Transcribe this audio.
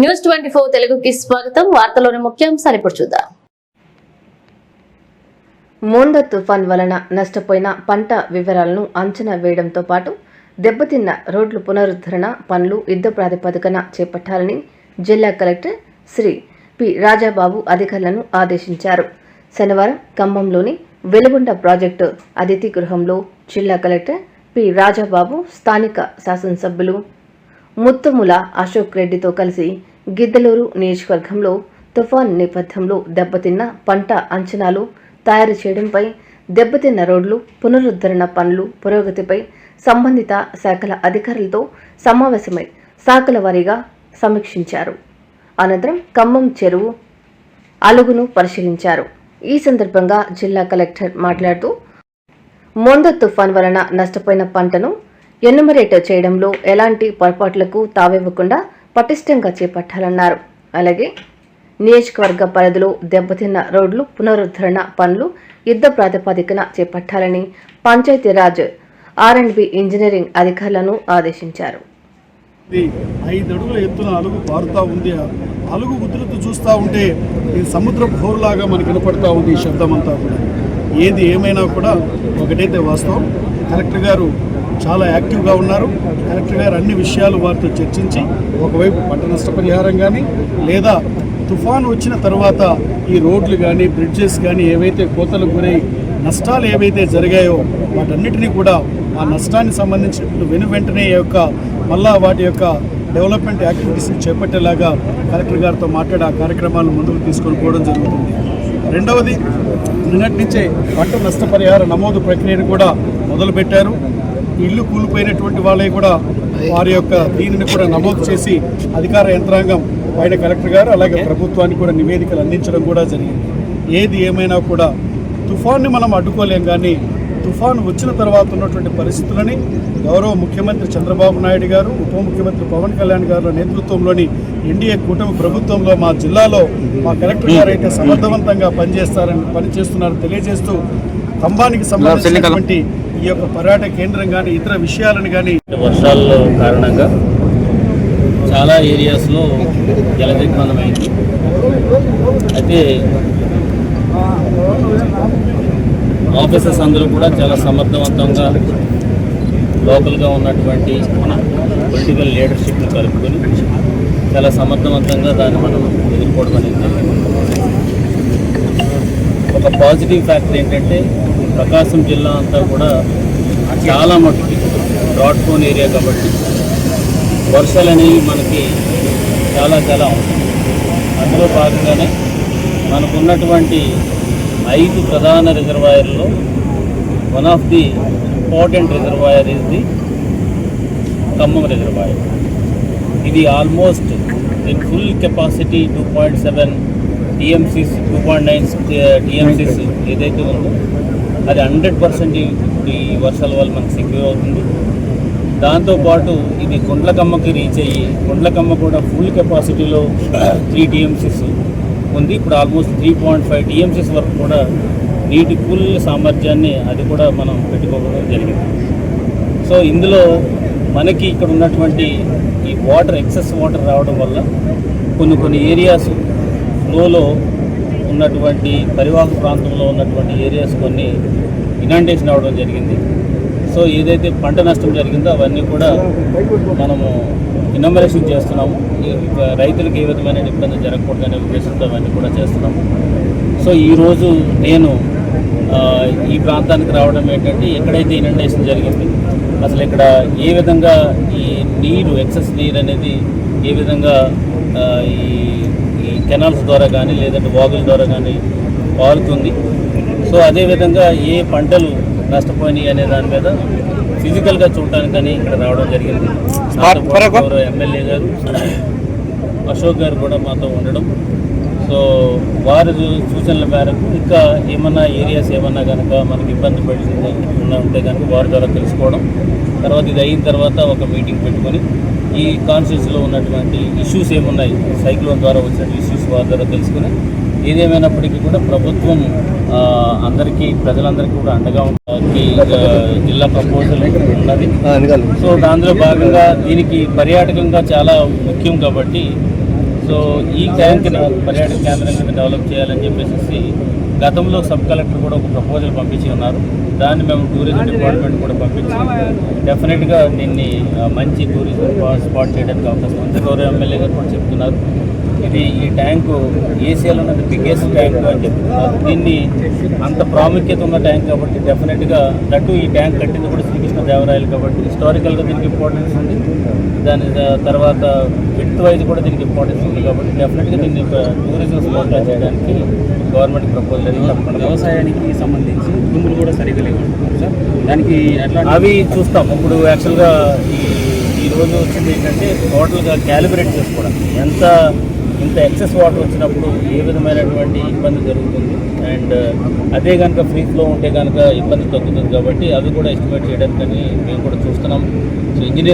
News twenty four తెలుగుకి స్వాగతం. వార్తలోని ముఖ్యాంశాలు ఇప్పుడు చూద్దాం. మోంద తుఫాన్ వలన నష్టపోయిన పంట వివరాలను అంచనా వేయడంతో పాటు దెబ్బతిన్న రోడ్లు పునరుద్ధరణ పనులు యుద్ధ ప్రాతిపదికన చేపట్టాలని జిల్లా కలెక్టర్ శ్రీ పి రాజాబాబు అధికారులను ఆదేశించారు. శనివారం ఖమ్మంలోని వెలుగుండ ప్రాజెక్టు అతిథి గృహంలో జిల్లా కలెక్టర్ పి రాజాబాబు స్థానిక శాసనసభ్యులు ముత్తుముల అశోక్ రెడ్డితో కలిసి గిద్దలూరు నియోజకవర్గంలో తుఫాన్ నేపథ్యంలో దెబ్బతిన్న పంట అంచనాలు తయారు చేయడంపై దెబ్బతిన్న రోడ్లు పునరుద్ధరణ పనులు పురోగతిపై సంబంధిత శాఖల అధికారులతో సమావేశమై శాఖల వారీగా సమీక్షించారు. అనంతరం ఖమ్మం చెరువు అలుగును పరిశీలించారు. ఈ సందర్భంగా జిల్లా కలెక్టర్ మాట్లాడుతూ మోంద తుఫాన్ వలన నష్టపోయిన పంటను ఎన్నుమరేట్ చేయడంలో ఎలాంటి పొరపాట్లకు తావివ్వకుండా పటిష్టంగా చేపట్టాలన్నారు. అలాగే నియోజకవర్గ పరిధిలో దెబ్బతిన్న రోడ్లు పునరుద్ధరణ పనులు యుద్ధ ప్రాతిపదికన చేపట్టాలని Panchayati Raj R and B engineering అధికారులను ఆదేశించారు. ఐదు అడుగుల ఎత్తున అలుగు ఉంది. అలుగు ఉధృతి చూస్తూ ఉంటే ఇది సముద్రపు హోరులాగా మనకి వినపడతా ఉంది ఈ శబ్దం అంతా కూడా. ఏది ఏమైనా కూడా ఒకటైతే వాస్తవం. కలెక్టర్ గారు చాలా యాక్టివ్గా ఉన్నారు. కలెక్టర్ గారు అన్ని విషయాలు వారితో చర్చించి ఒకవైపు పంట నష్టపరిహారం కానీ లేదా తుఫాను వచ్చిన తర్వాత ఈ రోడ్లు కానీ బ్రిడ్జెస్ కానీ ఏవైతే కోతలు గురై నష్టాలు ఏవైతే జరిగాయో వాటన్నిటినీ కూడా ఆ నష్టానికి సంబంధించినటువంటి వెను వెంటనే యొక్క మళ్ళా వాటి యొక్క డెవలప్మెంట్ యాక్టివిటీస్ని చేపట్టేలాగా కలెక్టర్ గారితో మాట్లాడి ఆ కార్యక్రమాలను ముందుకు తీసుకొని పోవడం జరుగుతుంది. రెండవది నిన్నటి నుంచే పంట నష్టపరిహార నమోదు ప్రక్రియను కూడా మొదలుపెట్టారు. ఇల్లు కూలిపోయినటువంటి వాళ్ళే కూడా వారి యొక్క దీనిని కూడా నమోదు చేసి అధికార యంత్రాంగం పైన కలెక్టర్ గారు అలాగే ప్రభుత్వానికి కూడా నివేదికలు అందించడం కూడా జరిగింది. ఏది ఏమైనా కూడా తుఫాన్ని మనం అడ్డుకోలేం కానీ తుఫాను వచ్చిన తర్వాత ఉన్నటువంటి పరిస్థితులని గౌరవ ముఖ్యమంత్రి చంద్రబాబు నాయుడు గారు ఉప ముఖ్యమంత్రి పవన్ కళ్యాణ్ గారి నేతృత్వంలోని ఎన్డీఏ కూటమి ప్రభుత్వంలో మా జిల్లాలో మా కలెక్టర్ గారు అయితే సమర్థవంతంగా పనిచేస్తారని పనిచేస్తున్నారని తెలియజేస్తూ కంబానికి సంబంధించినటువంటి ఈ యొక్క పర్యాటక కేంద్రం కానీ ఇతర విషయాలను కానీ వర్షాల కారణంగా చాలా ఏరియాస్లో జలదిగ్బంధమైంది అయితే ఆఫీసర్స్ అందరూ కూడా చాలా సమర్థవంతంగా లోకల్గా ఉన్నటువంటి మన పొలిటికల్ లీడర్షిప్ని కలుపుకొని చాలా సమర్థవంతంగా దాన్ని మనం ఎదుర్కోవడం అనేది ఒక పాజిటివ్ ఫ్యాక్టర్ ఏంటంటే ప్రకాశం జిల్లా అంతా కూడా చాలా మట్టుకి డాట్ ఫోన్ ఏరియా కాబట్టి వర్షాలు అనేవి మనకి చాలా చాలా అవసరం. అందులో భాగంగానే మనకున్నటువంటి ఐదు ప్రధాన రిజర్వాయర్లో one of the important reservoir is the Khammam reservoir. ఇది almost in full capacity two point seven TMCs two point nine TMCs ఏదైతే ఉందో అది హండ్రెడ్ పర్సెంట్ ఈ వర్షాల వల్ల మనకు సెక్యూర్ అవుతుంది. దాంతోపాటు ఇది కుండ్లకమ్మకి రీచ్ అయ్యి కుండ్లకమ్మ కూడా ఫుల్ కెపాసిటీలో త్రీ టీఎంసీస్ ఉంది. ఇప్పుడు almost three point five TMCs వరకు కూడా నీటి ఫుల్ సామర్థ్యాన్ని అది కూడా మనం పెట్టుకోవడం జరిగింది. సో ఇందులో మనకి ఇక్కడ ఉన్నటువంటి ఈ వాటర్ ఎక్సెస్ వాటర్ రావడం వల్ల కొన్ని కొన్ని ఏరియాస్ ఫ్లోలో ఉన్నటువంటి పరివాహక ప్రాంతంలో ఉన్నటువంటి ఏరియాస్ కొన్ని ఇనాండేషన్ అవ్వడం జరిగింది. సో ఏదైతే పంట నష్టం జరిగిందో అవన్నీ కూడా మనము ఇనమరేషన్ చేస్తున్నాము. రైతులకు ఏ విధమైన ఇబ్బంది జరగకూడదనే ఉద్దేశంతో అవన్నీ కూడా చేస్తున్నాము. సో ఈరోజు నేను ఈ ప్రాంతానికి రావడం ఏంటంటే ఎక్కడైతే ఇనండేషన్ జరిగింది అసలు ఇక్కడ ఏ విధంగా ఈ నీరు ఎక్సెస్ నీరు అనేది ఏ విధంగా ఈ కెనాల్స్ ద్వారా కానీ లేదంటే వాగుల ద్వారా కానీ పారుతుంది సో అదేవిధంగా ఏ పంటలు నష్టపోయినాయి అనే దాని మీద ఫిజికల్గా చూడటానికి కానీ ఇక్కడ రావడం జరిగింది. గౌరవ ఎమ్మెల్యే గారు అశోక్ గారు కూడా మాతో ఉండడం. సో వారి సూచనల మేరకు ఇంకా ఏమన్నా ఏరియాస్ ఏమన్నా కనుక మనకి ఇబ్బంది పడుతుంది ఉంటే కనుక వారి ద్వారా తెలుసుకోవడం. తర్వాత ఇది అయిన తర్వాత ఒక మీటింగ్ పెట్టుకొని ఈ కాన్స్టిట్యూన్సీలో ఉన్నటువంటి ఇష్యూస్ ఏమున్నాయి? సైక్లోన్ ద్వారా వచ్చిన ఇష్యూస్ వారి ద్వారా తెలుసుకుని ఏదేమైనప్పటికీ కూడా ప్రభుత్వం అందరికీ ప్రజలందరికీ కూడా అండగా జిల్లా ప్రపోజల్ ఉన్నది. సో దానిలో భాగంగా దీనికి పర్యాటకంగా చాలా ముఖ్యం కాబట్టి సో ఈ ట్యాంక్ని పర్యాటక కేంద్రం కింద డెవలప్ చేయాలని చెప్పేసి గతంలో సబ్ కలెక్టర్ కూడా ఒక ప్రపోజల్ పంపించి ఉన్నారు. దాన్ని మేము టూరిజం డిపార్ట్మెంట్ కూడా పంపించి డెఫినెట్గా దీన్ని మంచి టూరిజం స్పా- స్పాట్ చేయడానికి అవకాశం ఉంది. గౌరవ ఎమ్మెల్యే గారు కూడా చెప్తున్నారు. ఇది ఈ ట్యాంకు ఏసియాలో ఉన్నది బిగ్గెస్ట్ ట్యాంక్ అని చెప్తున్నారు దీన్ని అంత ప్రాముఖ్యత ఉన్న ట్యాంక్ కాబట్టి డెఫినెట్గా దట్టు ఈ ట్యాంక్ కట్టింది కూడా శ్రీకృష్ణ దేవరాయలు కాబట్టి హిస్టారికల్గా దీనికి ఇంపార్టెన్స్ ఉంది. దాని తర్వాత విత్ వైజ్ కూడా దీనికి ఇంపార్టెన్స్ ఉంది కాబట్టి డెఫినెట్గా దీన్ని టూరిజం స్పాట్గా చేయడానికి గవర్నమెంట్ ప్రపోజల్ అనేది తప్పకుండా వ్యవసాయానికి సంబంధించి భూములు కూడా సరిగా లేవు సార్. దానికి ఎట్లా అవి చూస్తాం. ఇప్పుడు యాక్చువల్గా ఈ ఈ రోజు వచ్చింది ఏంటంటే టోటల్గా క్యాలిబ్రేట్ చేసుకోవడం ఎంత ఇంత ఎక్సెస్ వాటర్ వచ్చినప్పుడు ఏ విధమైనటువంటి ఇబ్బంది జరుగుతుంది? అండ్ uh, అదే కనుక ఫ్రీ ఫ్లో ఉంటే కనుక ఇబ్బంది తగ్గుతుంది కాబట్టి అవి కూడా ఎస్టిమేట్ చేయడానికి మేము కూడా చూస్తున్నాం. So engineer